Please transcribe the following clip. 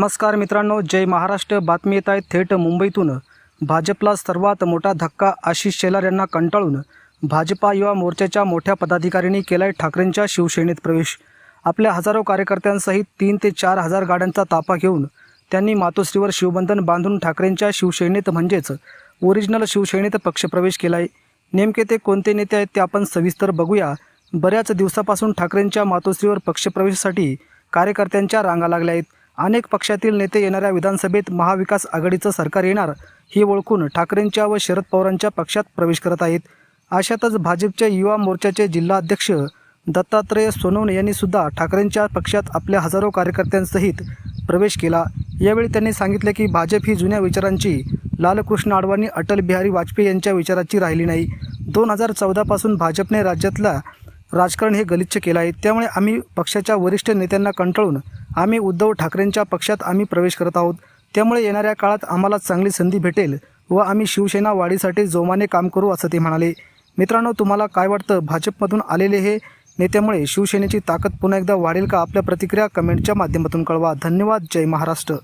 नमस्कार मित्रांनो जय महाराष्ट्र. बातमी येत आहे थेट मुंबईतून. भाजपला सर्वात मोठा धक्का आशिष शेलार यांना कंटाळून. भाजपा युवा मोर्चाच्या मोठ्या पदाधिकाऱ्यांनी केलाय ठाकरेंच्या शिवसेनेत प्रवेश. आपल्या हजारो कार्यकर्त्यांसहित तीन ते चार हजार गाड्यांचा ताफा घेऊन त्यांनी मातोश्रीवर शिवबंधन बांधून ठाकरेंच्या शिवसेनेत म्हणजेच ओरिजिनल शिवसेनेत पक्षप्रवेश केलाय. नेमके ते कोणते नेते आहेत ते आपण सविस्तर बघूया. बऱ्याच दिवसापासून ठाकरेंच्या मातोश्रीवर पक्षप्रवेशासाठी कार्यकर्त्यांच्या रांगा लागल्या आहेत. अनेक पक्षातील नेते येणाऱ्या विधानसभेत महाविकास आघाडीचं सरकार येणार ही ओळखून ठाकरेंच्या व शरद पवारांच्या पक्षात प्रवेश करत आहेत. अशातच भाजपच्या युवा मोर्चाचे जिल्हाध्यक्ष दत्तात्रय सोनवणे यांनी सुद्धा ठाकरेंच्या पक्षात आपल्या हजारो कार्यकर्त्यांसहित प्रवेश केला. यावेळी त्यांनी सांगितले की भाजप ही जुन्या विचारांची लालकृष्ण अडवाणी अटल बिहारी वाजपेयी यांच्या विचाराची राहिली नाही. दोन हजार चौदापासून भाजपने राज्यातला राजकारण हे गलिच्छ केलं आहे. त्यामुळे आम्ही पक्षाच्या वरिष्ठ नेत्यांना कंटाळून आम्ही उद्धव ठाकरेंच्या पक्षात आम्ही प्रवेश करत आहोत. त्यामुळे येणाऱ्या काळात आम्हाला चांगली संधी भेटेल व आम्ही शिवसेना वाढीसाठी जोमाने काम करू असं ते म्हणाले. मित्रांनो तुम्हाला काय वाटतं? भाजपमधून आलेले हे नेत्यामुळे शिवसेनेची ताकद पुन्हा एकदा वाढेल का? आपल्या प्रतिक्रिया कमेंटच्या माध्यमातून कळवा. धन्यवाद. जय महाराष्ट्र.